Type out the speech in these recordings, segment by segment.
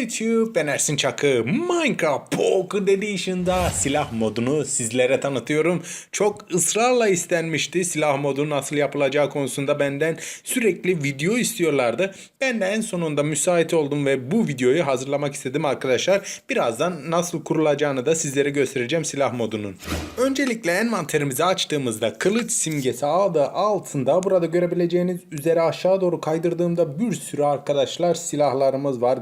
YouTube ben Ersin Çakı Minecraft Pocket Edition'da silah modunu sizlere tanıtıyorum. Çok ısrarla istenmişti silah modu nasıl yapılacağı konusunda benden sürekli video istiyorlardı. Ben de en sonunda müsait oldum ve bu videoyu hazırlamak istedim arkadaşlar. Birazdan nasıl kurulacağını da sizlere göstereceğim silah modunun. Öncelikle envanterimizi açtığımızda kılıç simgesi adı altında burada görebileceğiniz üzere aşağı doğru kaydırdığımda bir sürü arkadaşlar silahlarımız var,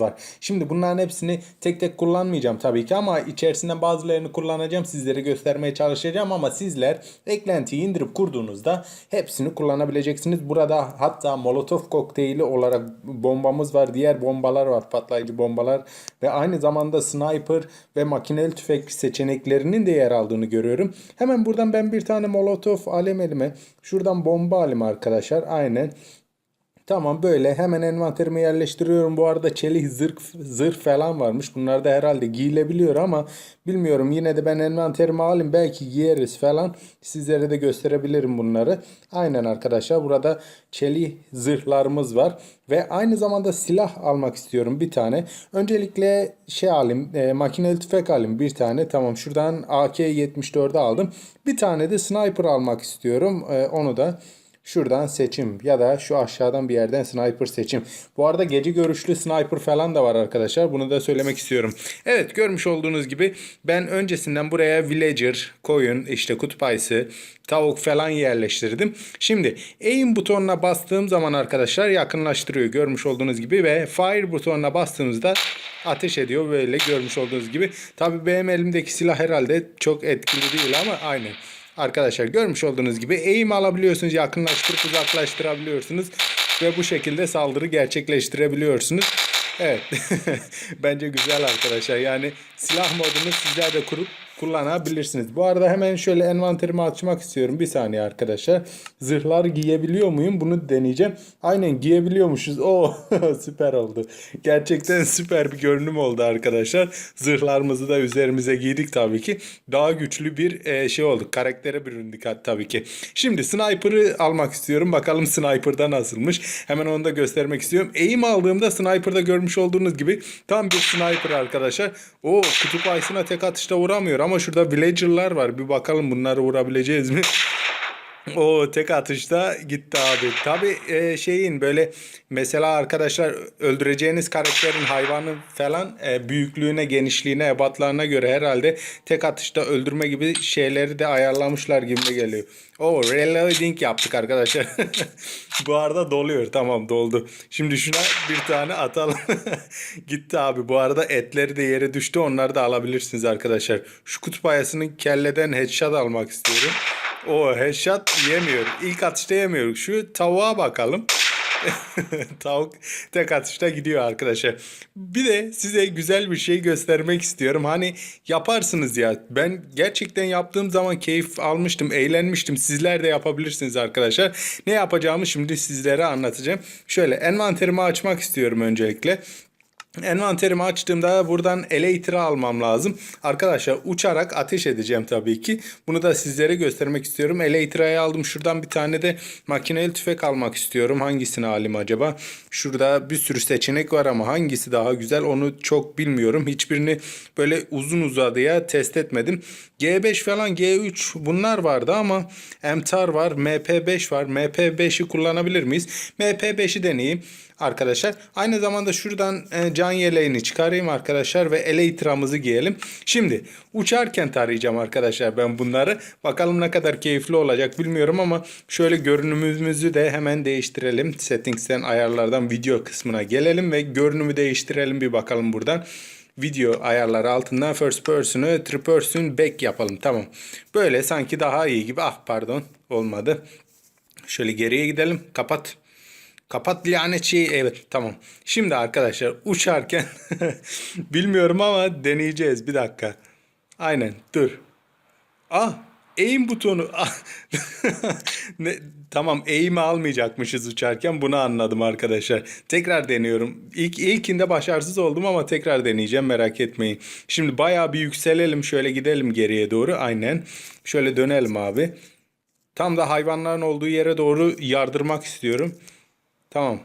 var. Şimdi bunların hepsini tek tek kullanmayacağım tabii ki ama içerisinden bazılarını kullanacağım. Sizlere göstermeye çalışacağım ama sizler eklentiyi indirip kurduğunuzda hepsini kullanabileceksiniz. Burada hatta Molotov kokteyli olarak bombamız var. Diğer bombalar var. Patlayıcı bombalar ve aynı zamanda sniper ve makineli tüfek seçeneklerinin de yer aldığını görüyorum. Hemen buradan ben bir tane Molotov alayım elime. Şuradan bomba alayım arkadaşlar. Aynen. Tamam böyle hemen envanterime yerleştiriyorum. Bu arada çelik zırh, zırh falan varmış. Bunlar da herhalde giyilebiliyor ama bilmiyorum. Yine de ben envanterime alayım. Belki giyeriz falan. Sizlere de gösterebilirim bunları. Aynen arkadaşlar burada çelik zırhlarımız var. Ve aynı zamanda silah almak istiyorum bir tane. Öncelikle şey alayım e, makineli tüfek alayım bir tane. Tamam şuradan AK-74'ü aldım. Bir tane de sniper almak istiyorum. E, onu da Şuradan seçim ya da şu aşağıdan bir yerden sniper seçim. Bu arada gece görüşlü sniper falan da var arkadaşlar. Bunu da söylemek istiyorum. Evet görmüş olduğunuz gibi ben öncesinden buraya villager, koyun, işte kutup ayısı, tavuk falan yerleştirdim. Şimdi aim butonuna bastığım zaman arkadaşlar yakınlaştırıyor görmüş olduğunuz gibi ve fire butonuna bastığımızda ateş ediyor böyle görmüş olduğunuz gibi. Tabi benim elimdeki silah herhalde çok etkili değil ama aynı. Arkadaşlar görmüş olduğunuz gibi eğim alabiliyorsunuz, yakınlaştırıp uzaklaştırabiliyorsunuz ve bu şekilde saldırı gerçekleştirebiliyorsunuz. Evet. Bence güzel arkadaşlar. Yani silah modunu sizler de kurup kullanabilirsiniz. Bu arada hemen şöyle envanterimi açmak istiyorum. Bir saniye arkadaşlar. Zırhlar giyebiliyor muyum? Bunu deneyeceğim. Aynen giyebiliyormuşuz. Oo süper oldu. Gerçekten süper bir görünüm oldu arkadaşlar. Zırhlarımızı da üzerimize giydik tabii ki. Daha güçlü bir e, şey olduk. Karaktere büründük tabii ki. Şimdi sniper'ı almak istiyorum. Bakalım sniper'da nasılmış. Hemen onu da göstermek istiyorum. Eğim aldığımda sniper'da görmüş olduğunuz gibi tam bir sniper arkadaşlar. O kutup ayısına tek atışta vuramıyor ama şurada villager'lar var. Bir bakalım bunları vurabileceğiz mi? O tek atışta gitti abi. Tabi e, şeyin böyle mesela arkadaşlar öldüreceğiniz karakterin hayvanı falan e, büyüklüğüne, genişliğine, ebatlarına göre herhalde tek atışta öldürme gibi şeyleri de ayarlamışlar gibi geliyor. O reloading yaptık arkadaşlar. bu arada doluyor. Tamam doldu. Şimdi şuna bir tane atalım. Gitti abi. Bu arada etleri de yere düştü. Onları da alabilirsiniz arkadaşlar. Şu kutup ayasının kelleden headshot almak istiyorum. O headshot yemiyor. İlk atışta yemiyor. Şu tavuğa bakalım. Tavuk tek atışta gidiyor arkadaşlar. Bir de size güzel bir şey göstermek istiyorum. Hani yaparsınız ya. Ben gerçekten yaptığım zaman keyif almıştım, eğlenmiştim. Sizler de yapabilirsiniz arkadaşlar. Ne yapacağımı şimdi sizlere anlatacağım. Şöyle envanterimi açmak istiyorum öncelikle. Envanterimi açtığımda buradan Elytra almam lazım. Arkadaşlar uçarak ateş edeceğim tabii ki. Bunu da sizlere göstermek istiyorum. Elytra'yı aldım. Şuradan bir tane de makineli tüfek almak istiyorum. Hangisini alayım acaba? Şurada bir sürü seçenek var ama hangisi daha güzel onu çok bilmiyorum. Hiçbirini böyle uzun uzadıya test etmedim. G5 falan G3 bunlar vardı ama MTAR var, MP5 var. MP5'i kullanabilir miyiz? MP5'i deneyeyim arkadaşlar. Aynı zamanda şuradan e, can yeleğini çıkarayım arkadaşlar ve Elytra'mızı giyelim. Şimdi uçarken tarayacağım arkadaşlar ben bunları. Bakalım ne kadar keyifli olacak bilmiyorum ama şöyle görünümümüzü de hemen değiştirelim. Settings'ten ayarlardan video kısmına gelelim ve görünümü değiştirelim bir bakalım buradan video ayarları altından first person'ı three person back yapalım. Tamam. Böyle sanki daha iyi gibi. Ah pardon olmadı. Şöyle geriye gidelim. Kapat. Kapat lanet şeyi. Evet tamam. Şimdi arkadaşlar uçarken bilmiyorum ama deneyeceğiz. Bir dakika. Aynen dur. Ah aim butonu. Ah. ne, tamam aim'i almayacakmışız uçarken bunu anladım arkadaşlar. Tekrar deniyorum. İlk ilkinde başarısız oldum ama tekrar deneyeceğim merak etmeyin. Şimdi bayağı bir yükselelim şöyle gidelim geriye doğru. Aynen. Şöyle dönelim abi. Tam da hayvanların olduğu yere doğru yardırmak istiyorum. Tamam.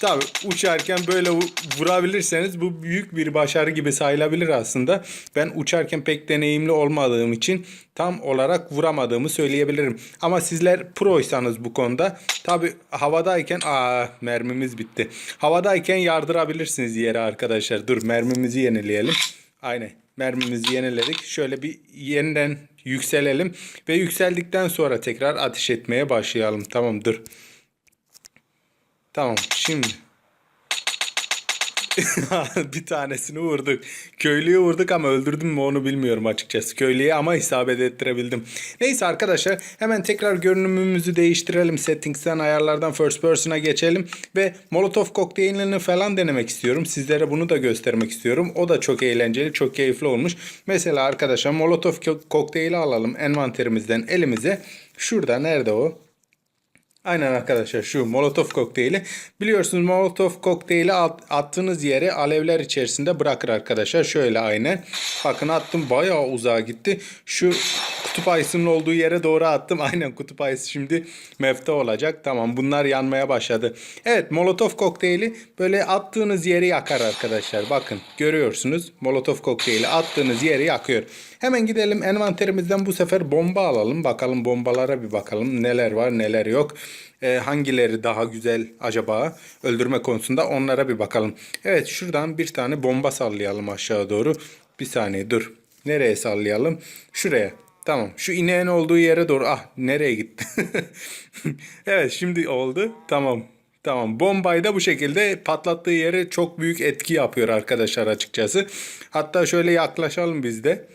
Tabii uçarken böyle vu- vurabilirseniz bu büyük bir başarı gibi sayılabilir aslında. Ben uçarken pek deneyimli olmadığım için tam olarak vuramadığımı söyleyebilirim. Ama sizler proysanız bu konuda tabii havadayken aa mermimiz bitti. Havadayken yardırabilirsiniz yere arkadaşlar. Dur mermimizi yenileyelim. Aynen mermimizi yeniledik. Şöyle bir yeniden yükselelim ve yükseldikten sonra tekrar ateş etmeye başlayalım. Tamam dur. Tamam şimdi. bir tanesini vurduk. Köylüyü vurduk ama öldürdüm mü onu bilmiyorum açıkçası. Köylüye ama isabet ettirebildim. Neyse arkadaşlar hemen tekrar görünümümüzü değiştirelim. Settings'ten ayarlardan first person'a geçelim. Ve Molotov kokteylini falan denemek istiyorum. Sizlere bunu da göstermek istiyorum. O da çok eğlenceli, çok keyifli olmuş. Mesela arkadaşlar Molotov ko- kokteyli alalım envanterimizden elimize. Şurada nerede o? Aynen arkadaşlar şu Molotov kokteyli. Biliyorsunuz Molotov kokteyli at- attığınız yere alevler içerisinde bırakır arkadaşlar. Şöyle aynen. Bakın attım bayağı uzağa gitti. Şu kutup ayısının olduğu yere doğru attım. Aynen kutup ayısı şimdi mefte olacak. Tamam bunlar yanmaya başladı. Evet Molotov kokteyli böyle attığınız yeri yakar arkadaşlar. Bakın görüyorsunuz Molotov kokteyli attığınız yeri yakıyor. Hemen gidelim envanterimizden bu sefer bomba alalım. Bakalım bombalara bir bakalım neler var neler yok. Ee, hangileri daha güzel acaba öldürme konusunda onlara bir bakalım. Evet şuradan bir tane bomba sallayalım aşağı doğru. Bir saniye dur. Nereye sallayalım? Şuraya. Tamam. Şu ineğin olduğu yere doğru. Ah nereye gitti? evet şimdi oldu. Tamam. Tamam. Bombayı da bu şekilde patlattığı yere çok büyük etki yapıyor arkadaşlar açıkçası. Hatta şöyle yaklaşalım biz de.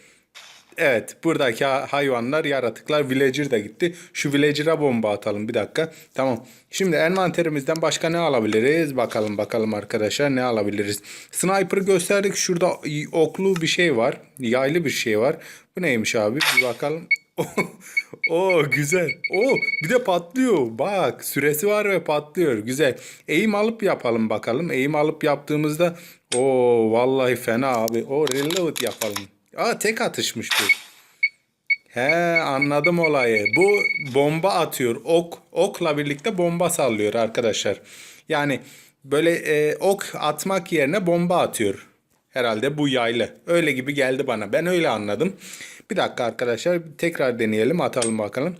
Evet buradaki ha- hayvanlar yaratıklar villager da gitti. Şu villager'a bomba atalım bir dakika. Tamam. Şimdi envanterimizden başka ne alabiliriz? Bakalım bakalım arkadaşlar ne alabiliriz? Sniper gösterdik. Şurada oklu bir şey var. Yaylı bir şey var. Bu neymiş abi? Bir bakalım. Oo güzel. Oo bir de patlıyor. Bak süresi var ve patlıyor. Güzel. Eğim alıp yapalım bakalım. Eğim alıp yaptığımızda o vallahi fena abi. O reload yapalım. Aa tek atışmış bu. He anladım olayı. Bu bomba atıyor. Ok okla birlikte bomba sallıyor arkadaşlar. Yani böyle e, ok atmak yerine bomba atıyor. Herhalde bu yaylı. Öyle gibi geldi bana. Ben öyle anladım. Bir dakika arkadaşlar tekrar deneyelim atalım bakalım.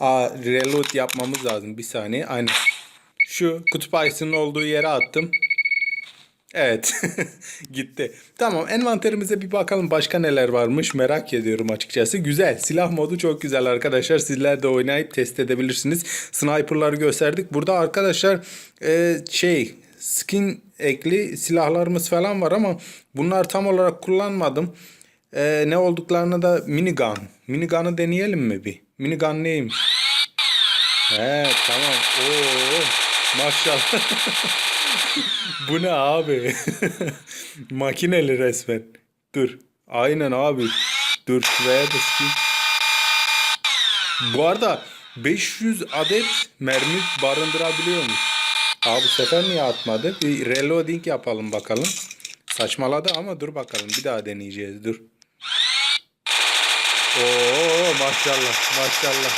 Aa, reload yapmamız lazım. Bir saniye. Aynen. Şu kutup ayısının olduğu yere attım. Evet. Gitti. Tamam envanterimize bir bakalım başka neler varmış merak ediyorum açıkçası. Güzel. Silah modu çok güzel arkadaşlar. Sizler de oynayıp test edebilirsiniz. Sniper'ları gösterdik. Burada arkadaşlar e, şey skin ekli silahlarımız falan var ama bunlar tam olarak kullanmadım. E, ne olduklarını da minigun. Minigun'ı deneyelim mi bir? Minigun neymiş? He tamam. Oo maşallah. Bu ne abi? Makineli resmen. Dur. Aynen abi. Dur şuraya da sıkayım. Bu arada 500 adet mermi barındırabiliyormuş. Abi bu sefer niye atmadı? Bir reloading yapalım bakalım. Saçmaladı ama dur bakalım. Bir daha deneyeceğiz. Dur. Oo maşallah maşallah.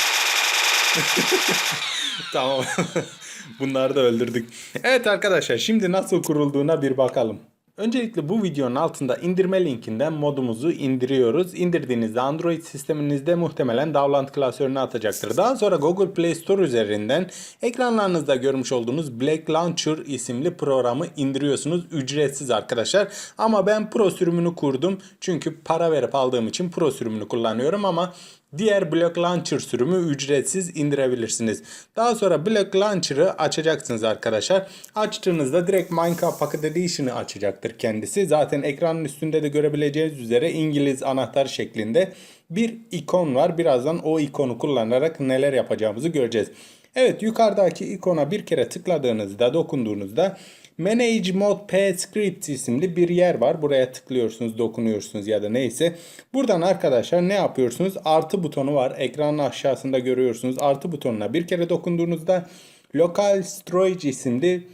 Tamam. Bunları da öldürdük. Evet arkadaşlar şimdi nasıl kurulduğuna bir bakalım. Öncelikle bu videonun altında indirme linkinden modumuzu indiriyoruz. İndirdiğinizde Android sisteminizde muhtemelen Dowland klasörüne atacaktır. Daha sonra Google Play Store üzerinden ekranlarınızda görmüş olduğunuz Black Launcher isimli programı indiriyorsunuz. Ücretsiz arkadaşlar. Ama ben Pro sürümünü kurdum. Çünkü para verip aldığım için Pro sürümünü kullanıyorum ama Diğer Block Launcher sürümü ücretsiz indirebilirsiniz. Daha sonra Block Launcher'ı açacaksınız arkadaşlar. Açtığınızda direkt Minecraft Pocket Edition'ı açacaktır kendisi. Zaten ekranın üstünde de görebileceğiniz üzere İngiliz anahtar şeklinde bir ikon var. Birazdan o ikonu kullanarak neler yapacağımızı göreceğiz. Evet yukarıdaki ikona bir kere tıkladığınızda dokunduğunuzda Manage Mod P Script isimli bir yer var. Buraya tıklıyorsunuz, dokunuyorsunuz ya da neyse. Buradan arkadaşlar ne yapıyorsunuz? Artı butonu var. Ekranın aşağısında görüyorsunuz. Artı butonuna bir kere dokunduğunuzda Local Storage isimli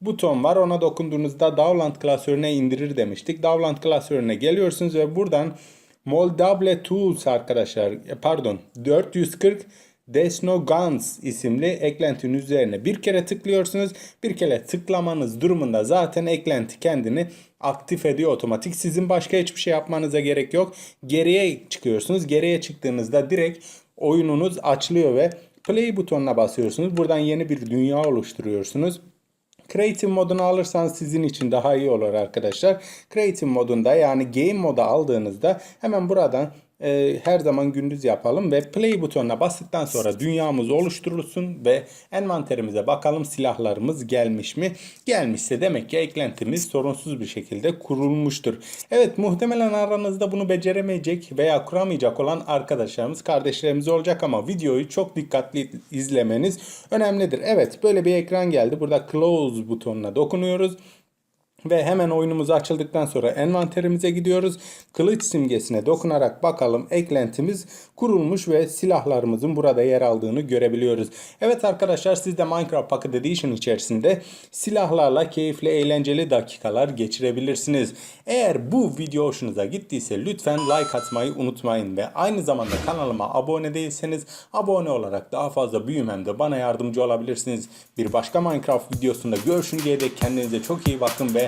buton var. Ona dokunduğunuzda Dowland klasörüne indirir demiştik. Dowland klasörüne geliyorsunuz ve buradan Moldable Tools arkadaşlar pardon 440 Desno Guns isimli eklentinin üzerine bir kere tıklıyorsunuz. Bir kere tıklamanız durumunda zaten eklenti kendini aktif ediyor otomatik. Sizin başka hiçbir şey yapmanıza gerek yok. Geriye çıkıyorsunuz. Geriye çıktığınızda direkt oyununuz açılıyor ve play butonuna basıyorsunuz. Buradan yeni bir dünya oluşturuyorsunuz. Creative modunu alırsanız sizin için daha iyi olur arkadaşlar. Creative modunda yani game moda aldığınızda hemen buradan e, her zaman gündüz yapalım ve play butonuna bastıktan sonra dünyamız oluşturulsun ve envanterimize bakalım silahlarımız gelmiş mi? Gelmişse demek ki eklentimiz sorunsuz bir şekilde kurulmuştur. Evet muhtemelen aranızda bunu beceremeyecek veya kuramayacak olan arkadaşlarımız, kardeşlerimiz olacak ama videoyu çok dikkatli izlemeniz önemlidir. Evet böyle bir ekran geldi. Burada close butonuna dokunuyoruz. Ve hemen oyunumuz açıldıktan sonra envanterimize gidiyoruz. Kılıç simgesine dokunarak bakalım eklentimiz kurulmuş ve silahlarımızın burada yer aldığını görebiliyoruz. Evet arkadaşlar siz de Minecraft Pocket Edition içerisinde silahlarla keyifli eğlenceli dakikalar geçirebilirsiniz. Eğer bu video hoşunuza gittiyse lütfen like atmayı unutmayın ve aynı zamanda kanalıma abone değilseniz abone olarak daha fazla büyümemde bana yardımcı olabilirsiniz. Bir başka Minecraft videosunda görüşünceye dek kendinize çok iyi bakın ve